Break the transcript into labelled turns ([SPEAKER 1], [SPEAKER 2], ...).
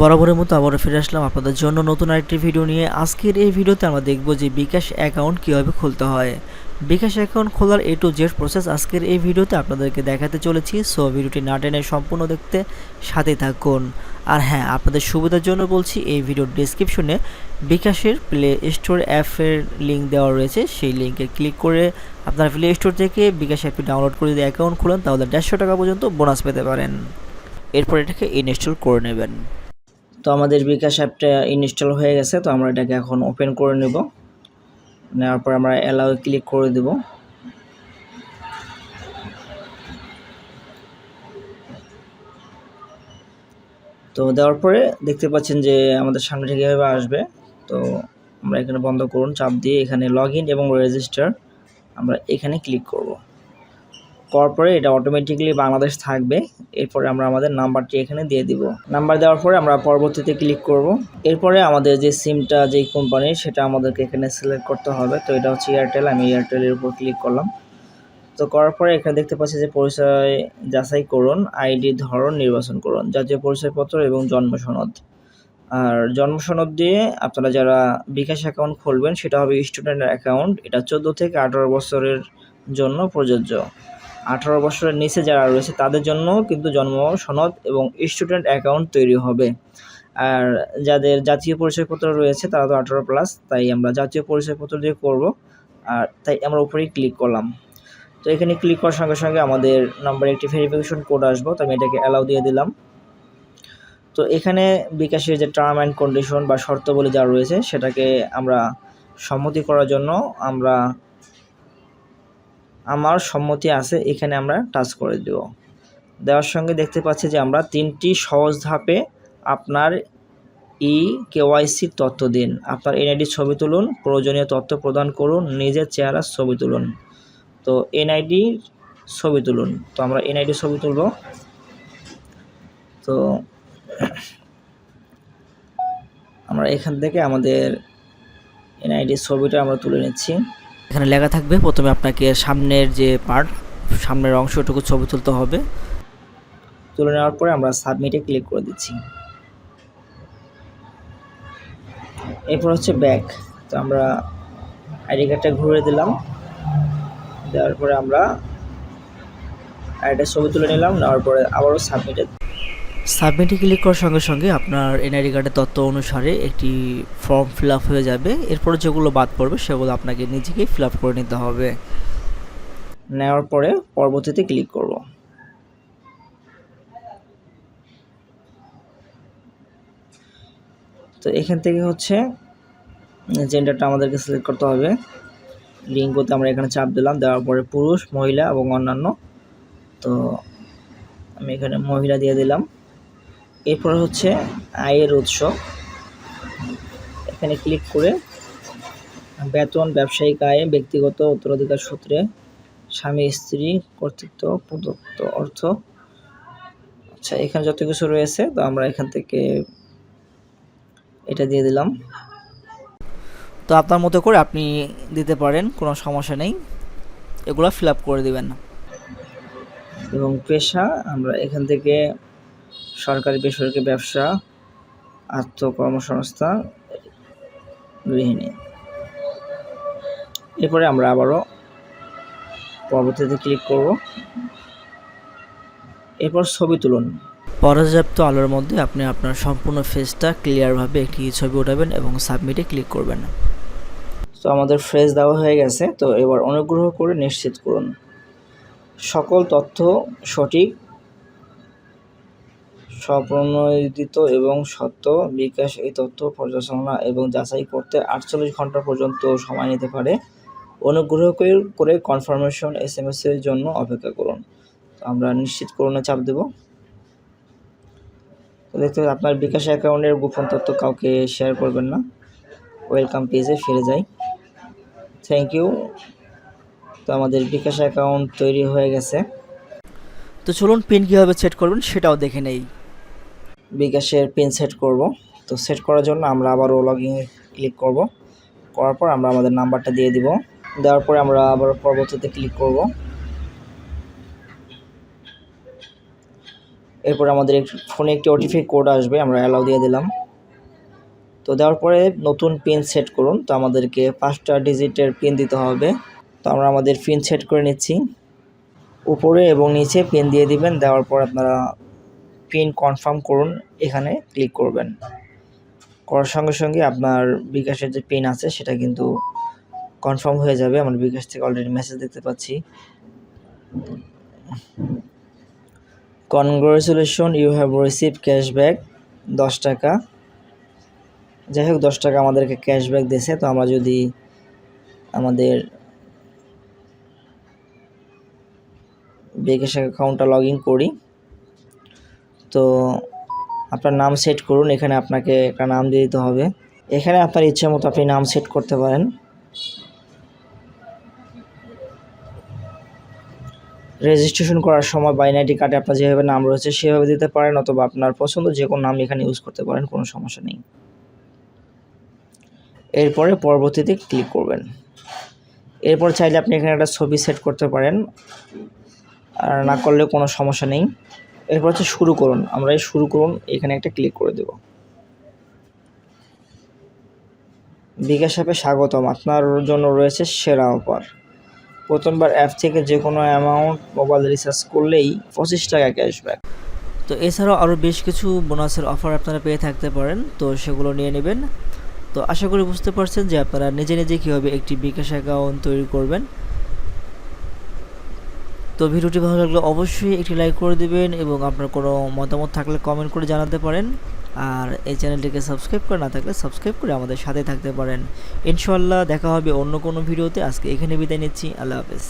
[SPEAKER 1] বরাবরের মতো আবারও ফিরে আসলাম আপনাদের জন্য নতুন আরেকটি ভিডিও নিয়ে। আজকের এই ভিডিওতে আমরা দেখব যে বিকাশ অ্যাকাউন্ট কীভাবে খুলতে হয়। বিকাশ অ্যাকাউন্ট খোলার এ টু জেড প্রসেস আজকের এই ভিডিওতে আপনাদেরকে দেখাতে চলেছি। সো ভিডিওটি না টেনে সম্পূর্ণ দেখতে সাথে থাকুন। আর হ্যাঁ আপনাদের সুবিধার জন্য বলছি, এই ভিডিওর ডিসক্রিপশনে বিকাশের প্লে স্টোর অ্যাপের লিঙ্ক দেওয়া রয়েছে। সেই লিঙ্কে ক্লিক করে আপনার প্লে স্টোর থেকে বিকাশ অ্যাপটি ডাউনলোড করে যদি অ্যাকাউন্ট খুলেন, তাহলে দেড়শো টাকা পর্যন্ত বোনাস পেতে পারেন। এরপর এটাকে ইনস্টল করে নেবেন। তো আমাদের বিকাশ অ্যাপটা ইনস্টল হয়ে গেছে, তো আমরা এটাকে এখন ওপেন করে নেব। নেওয়ার পর আমরা অ্যালাউ ক্লিক করে দেব। তো দেওয়ার পরে দেখতে পাচ্ছেন যে আমাদের সামনে থেকে এভাবে আসবে। তো আমরা এখানে বন্ধ করুন, চাপ দিয়ে এখানে লগ ইন এবং রেজিস্টার আমরা এখানে ক্লিক করব। করার পরে এটা অটোমেটিক্যালি বাংলাদেশ থাকবে। এরপরে আমরা আমাদের নাম্বারটি এখানে দিয়ে দিব। নাম্বার দেওয়ার পরে আমরা পরবর্তীতে ক্লিক করব। এরপরে আমাদের যে সিমটা যেই কোম্পানির সেটা আমাদেরকে এখানে সিলেক্ট করতে হবে। তো এটা হচ্ছে এয়ারটেল আমি এয়ারটেলের উপর ক্লিক করলাম। তো করার পরে এখানে দেখতে পাচ্ছি যে পরিচয় যাচাই করুন আইডি ধরন, নির্বাচন করুন, জাতীয় পরিচয়পত্র এবং জন্ম সনদ। আর জন্ম সনদ দিয়ে আপনারা যারা বিকাশ অ্যাকাউন্ট খুলবেন, সেটা হবে স্টুডেন্ট অ্যাকাউন্ট এটা চোদ্দ থেকে আঠারো বছরের জন্য প্রযোজ্য। আঠারো বছরের নিচে যারা রয়েছে, তাদের জন্য কিন্তু জন্ম সনদ এবং স্টুডেন্ট অ্যাকাউন্ট তৈরি হবে। আর যাদের জাতীয় পরিচয়পত্র রয়েছে, তারা তো আঠারো প্লাস তাই আমরা জাতীয় পরিচয়পত্র দিয়ে করব। আর তাই আমরা উপরেই ক্লিক করলাম। তো এখানে ক্লিক করার সঙ্গে সঙ্গে আমাদের নাম্বারে একটি ভেরিফিকেশন কোড আসব, তো আমি এটাকে অ্যালাউ দিয়ে দিলাম। তো এখানে বিকাশের যে টার্ম অ্যান্ড কন্ডিশন বা শর্তাবলী যা রয়েছে, সেটাকে আমরা সম্মতি করার জন্য আমরা আমার সম্মতি আছে, এখানে আমরা টাচ করে দেব। দেওয়ার সঙ্গে দেখতে পাচ্ছি যে আমরা তিনটি সহজ ধাপে আপনার ই কেওয়াইসির তথ্য দিন। আপনার এনআইডি ছবি তুলুন, প্রয়োজনীয় তথ্য প্রদান করুন, নিজের চেহারার ছবি তুলুন। তো এনআইডি ছবি তুলুন। তো আমরা এনআইডি ছবি তুলব। তো আমরা এখান থেকে আমাদের এনআইডি ছবিটা আমরা তুলে নিচ্ছি। এখানে লেখা থাকবে, প্রথমে আপনাকে সামনের যে পার্ট সামনের অংশটুকু ছবি তুলতে হবে। তুলে নেওয়ার পরে আমরা সাবমিটে ক্লিক করে দিচ্ছি। এরপর হচ্ছে ব্যাক তো আমরা আইডি কার্ডটা ঘুরে দিলাম। দেওয়ার পরে আমরা আইডিটা ছবি তুলে নিলাম, নেওয়ার পরে আবারও সাবমিটে সাবমিটে ক্লিক করার সঙ্গে সঙ্গে আপনার এনআইডি কার্ডের তথ্য অনুসারে একটি ফর্ম ফিল আপ হয়ে যাবে। এরপরে যেগুলো বাদ পড়বে সেগুলো আপনাকে নিজেকেই ফিল আপ করে নিতে হবে। নেওয়ার পরে পরবর্তীতে ক্লিক করব। তো এখান থেকে হচ্ছে জেন্ডারটা আমাদেরকে সিলেক্ট করতে হবে। লিঙ্ক করতে আমরা এখানে চাপ দিলাম, দেওয়ার পরে পুরুষ, মহিলা এবং অন্যান্য। তো আমি এখানে মহিলা দিয়ে দিলাম। এরপর হচ্ছে আয়ের উৎস। এখানে ক্লিক করে বেতন, ব্যবসায়িক আয়, ব্যক্তিগত উত্তরাধিকার সূত্রে স্বামী, স্ত্রী, কর্তৃত্ব, প্রদত্ত অর্থ। আচ্ছা এখানে যত কিছু রয়েছে, তো আমরা এখান থেকে এটা দিয়ে দিলাম। তো আপনার মতো করে আপনি দিতে পারেন, কোনো সমস্যা নেই। এগুলো ফিল আপ করে দেবেন। এবং পেশা, আমরা এখান থেকে সরকারি বেসরকারি ব্যবসা আত্মকর্মসংস্থা গৃহিণী। এরপরে আমরা আবারও পরবর্তীতে ক্লিক করব। এরপর ছবি তুলুন। পর্যাপ্ত আলোর মধ্যে আপনি আপনার সম্পূর্ণ ফেসটা ক্লিয়ারভাবে একটি ছবি উঠাবেন এবং সাবমিটে ক্লিক করবেন। তো আমাদের ফ্রেজ দেওয়া হয়ে গেছে তো এবার অনুগ্রহ করে নিশ্চিত করুন। সকল তথ্য সঠিক স্বপ্রণোদিত এবং সত্য বিকাশ এই তথ্য পর্যালোচনা এবং যাচাই করতে আটচল্লিশ ঘণ্টা পর্যন্ত সময় নিতে পারে। অনুগ্রহ করে- কনফার্মেশন এস এম এস এর জন্য অপেক্ষা করুন। আমরা নিশ্চিত করুণে চাপ দেব। দেখতে আপনার বিকাশ অ্যাকাউন্টের গোপন তথ্য কাউকে শেয়ার করবেন না। ওয়েলকাম পেজে ফিরে যাই। Thank you. তো আমাদের বিকাশ অ্যাকাউন্ট তৈরি হয়ে গেছে। তো চলুন পিন কীভাবে সেট করবেন সেটাও দেখে নেই। বিকাশের পিন সেট করব। তো সেট করার জন্য আমরা আবারও ইন ক্লিক করব। করার পর আমরা আমাদের নাম্বারটা দিয়ে দিব। দেওয়ার পরে আমরা আবার পরবর্তীতে ক্লিক করব। এরপর আমাদের ফোনে একটি ওটিপি কোড আসবে, আমরা অ্যালাউ দিয়ে দিলাম। তো দেওয়ার পরে নতুন পিন সেট করুন। তো আমাদেরকে পাঁচটা ডিজিটের পিন দিতে হবে। তো আমরা আমাদের পিন সেট করে নিচ্ছি। উপরে এবং নিচে পিন দিয়ে দিবেন। দেওয়ার পর আপনারা পিন কনফার্ম করুন, এখানে ক্লিক করবেন। করার সঙ্গে সঙ্গে আপনার বিকাশের যে পিন আছে, সেটা কিন্তু কনফার্ম হয়ে যাবে। আমরা বিকাশ থেকে অলরেডি মেসেজ দেখতে পাচ্ছি। Congratulation you have receive cashback দশ টাকা। যাই হোক, দশ টাকা আমাদেরকে ক্যাশব্যাক দিয়েছে। তো আমরা যদি আমাদের বিকাশ অ্যাকাউন্টটা লগ ইন করি তো আপনার নাম সেট করুন, এখানে আপনাকে একটা নাম দিয়ে দিতে হবে। এখানে আপনার ইচ্ছে মতো আপনি নাম সেট করতে পারেন। রেজিস্ট্রেশন করার সময় বাইনারি কার্ডে আপনার যেভাবে নাম রয়েছে, সেভাবে দিতে পারেন অথবা আপনার পছন্দ যে কোনো নাম এখানে ইউজ করতে পারেন, কোনো সমস্যা নেই। এরপরে পরবর্তীতে ক্লিক করবেন। এরপর চাইলে আপনি এখানে একটা ছবি সেট করতে পারেন। আর না করলে কোনো সমস্যা নেই। এরপর হচ্ছে শুরু করুন। আমরা এই শুরু করুন, এখানে একটা ক্লিক করে দেব। বিকাশ অ্যাপে স্বাগতম, আপনার জন্য রয়েছে সেরা অফার। প্রথমবার অ্যাপ থেকে যে কোনো অ্যামাউন্ট মোবাইল রিচার্জ করলেই পঁচিশ টাকা ক্যাশব্যাক তো এছাড়াও আরও বেশ কিছু বোনাসের অফার আপনারা পেয়ে থাকতে পারেন, তো সেগুলো নিয়ে নেবেন। তো আশা করি বুঝতে পারছেন যে আপনারা নিজে নিজে কীভাবে একটি বিকাশ অ্যাকাউন্ট তৈরি করবেন। তো ভিডিওটি ভালো লাগলে অবশ্যই একটি লাইক করে দেবেন এবং আপনার কোনো মতামত থাকলে কমেন্ট করে জানাতে পারেন। আর এই চ্যানেলটিকে সাবস্ক্রাইব করে না থাকলে সাবস্ক্রাইব করে আমাদের সাথে থাকতে পারেন। ইনশাল্লাহ দেখা হবে অন্য কোনো ভিডিওতে। আজকে এখানে বিদায় নিচ্ছি। আল্লাহ হাফেজ।